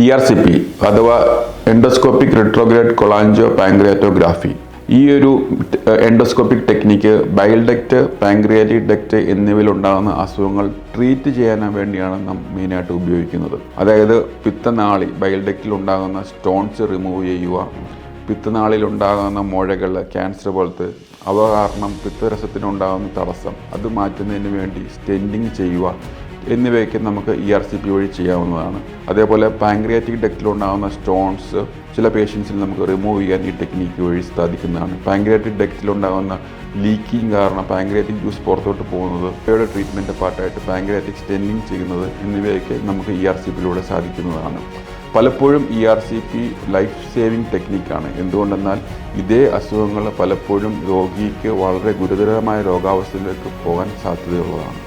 E R C P അഥവാ endoscopic retrograde cholangiopancreatography ഈ ഒരു എൻഡോസ്കോപ്പിക് ടെക്നിക്ക് പാങ്ക്രിയാറ്റിക് ഡക്റ്റ് എന്നിവയിൽ ഉണ്ടാകുന്ന അസുഖങ്ങൾ ട്രീറ്റ് ചെയ്യാൻ വേണ്ടിയാണ് നാം മെയിനായിട്ട് ഉപയോഗിക്കുന്നത്. അതായത് പിത്തനാളി ബയൽഡക്റ്റിൽ ഉണ്ടാകുന്ന സ്റ്റോൺസ് റിമൂവ് ചെയ്യുക പിത്തനാളിൽ ഉണ്ടാകുന്ന മുഴകൾ ക്യാൻസർ പോലത്തെ അവ കാരണം പിത്തരസത്തിനുണ്ടാകുന്ന തടസ്സം അത് മാറ്റുന്നതിന് വേണ്ടി സ്റ്റെൻഡിങ് ചെയ്യുക എന്നിവയൊക്കെ നമുക്ക് ഇ ആർ സി പി വഴി ചെയ്യാവുന്നതാണ്. അതേപോലെ പാങ്ക്രിയാറ്റിക് ഡെക്റ്റിലുണ്ടാകുന്ന സ്റ്റോൺസ് ചില പേഷ്യൻസിൽ നമുക്ക് റിമൂവ് ചെയ്യാൻ ഈ ടെക്നിക്ക് വഴി സാധിക്കുന്നതാണ്. പാങ്ക്രിയാറ്റിക് ഡെക്റ്റിലുണ്ടാകുന്ന ലീക്കിങ് കാരണം പാങ്ക്രിയാറ്റിക് ജ്യൂസ് പുറത്തോട്ട് പോകുന്നത് ഇവയുടെ ട്രീറ്റ്മെന്റ് പാർട്ടായിട്ട് പാങ്ക്രിയാറ്റിക് സ്റ്റെൻഡിങ് ചെയ്യുന്നത് എന്നിവയൊക്കെ നമുക്ക് ഇ ആർ സി പിയിലൂടെ സാധിക്കുന്നതാണ്. പലപ്പോഴും E R C P life saving ടെക്നിക്കാണ് എന്തുകൊണ്ടെന്നാൽ ഇതേ അസുഖങ്ങൾ പലപ്പോഴും രോഗിക്ക് വളരെ ഗുരുതരമായ രോഗാവസ്ഥയിലേക്ക് പോകാൻ സാധ്യതയുള്ളതാണ്.